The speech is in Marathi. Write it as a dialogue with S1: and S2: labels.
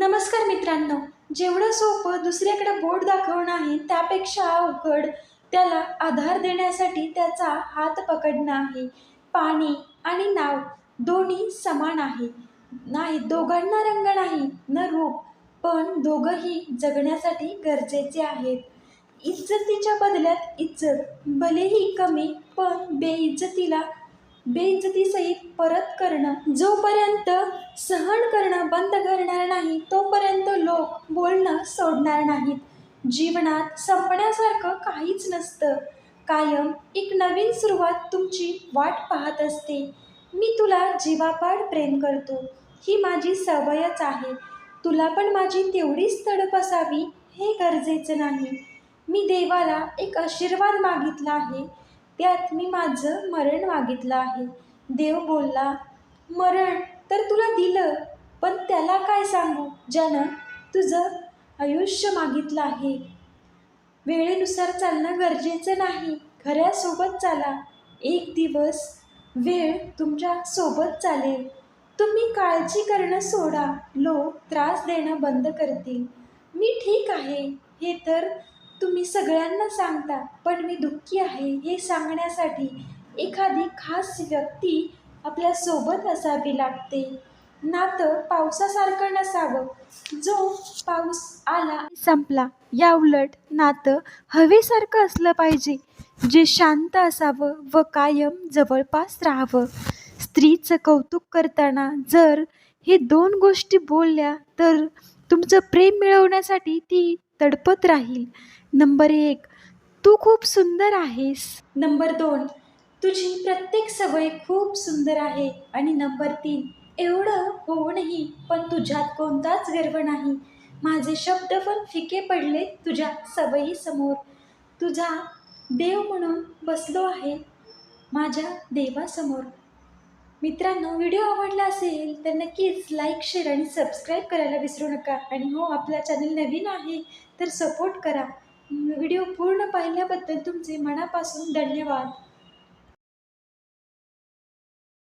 S1: नमस्कार मित्रांनो. जेवढं सोपं दुसऱ्याकडे बोट दाखवणं आहे त्यापेक्षा अवघड त्याला आधार देण्यासाठी त्याचा हात पकडणं आहे. पाणी आणि नाव दोन्ही समान आहे. नाही दोघांना रंग नाही न रूप पण दोघंही जगण्यासाठी गरजेचे आहेत. इज्जतीच्या बदल्यात इज्जत भलेही कमी पण बेइज्जतीला बेइज्जतीसहित परत करणं. जोपर्यंत सहन करणं बंद करणार नाही तोपर्यंत लोक बोलणं सोडणार नाहीत. जीवनात संपण्यासारखं काहीच नसतं. कायम एक नवीन सुरुवात तुमची वाट पाहत असते. मी तुला जीवापाड प्रेम करतो. ही माझी सवयच आहे. तुला पण माझी तेवढीच तडप असावी हे गरजेचं नाही. मी देवाला एक आशीर्वाद मागितला आहे. त्यात मी माझं मरण मागितलं आहे. देव बोलला मरण तर तुला दिलं पण त्याला काय सांगू? ज्यानं तुझं आयुष्य मागितलं आहे. वेळेनुसार चालणं गरजेचं नाही. खऱ्यासोबत चाला. एक दिवस वेळ तुमच्यासोबत चालेल. तुम्ही काळजी करणं सोडा. लोक त्रास देणं बंद करतील. मी ठीक आहे. हे तर तुम्ही सगळ्यांना सांगता पण मी दुःखी आहे हे सांगण्यासाठी एखादी खास व्यक्ती आपल्यासोबत असावी लागते. नातं पावसासारखं नसावं. जो पाऊस आला संपला. या उलट नातं हवेसारखं असलं पाहिजे. जे शांत असावं व कायम जवळपास राहावं. स्त्रीचं कौतुक करताना जर हे दोन गोष्टी बोलल्या तर तुमचं प्रेम मिळवण्यासाठी ती तडपत राहील. नंबर एक तू खूप सुंदर आहेस. नंबर दोन तुझी प्रत्येक सवय खूप सुंदर आहे. आणि नंबर तीन एवढं होऊनही पण तुझ्यात कोणताच गर्व नाही. माझे शब्द पण फिके पडले तुझ्या सवयीसमोर तुझा देव म्हणून बसलो आहे माझ्या देवासमोर. मित्रांनो व्हिडिओ आवडला असेल तर नक्कीच लाईक शेअर आणि सबस्क्राईब करायला विसरू नका. आणि हो आपला चॅनल नवीन आहे तर सपोर्ट करा. व्हिडिओ पूर्ण पाहिल्याबद्दल तुमचे मनापासून धन्यवाद.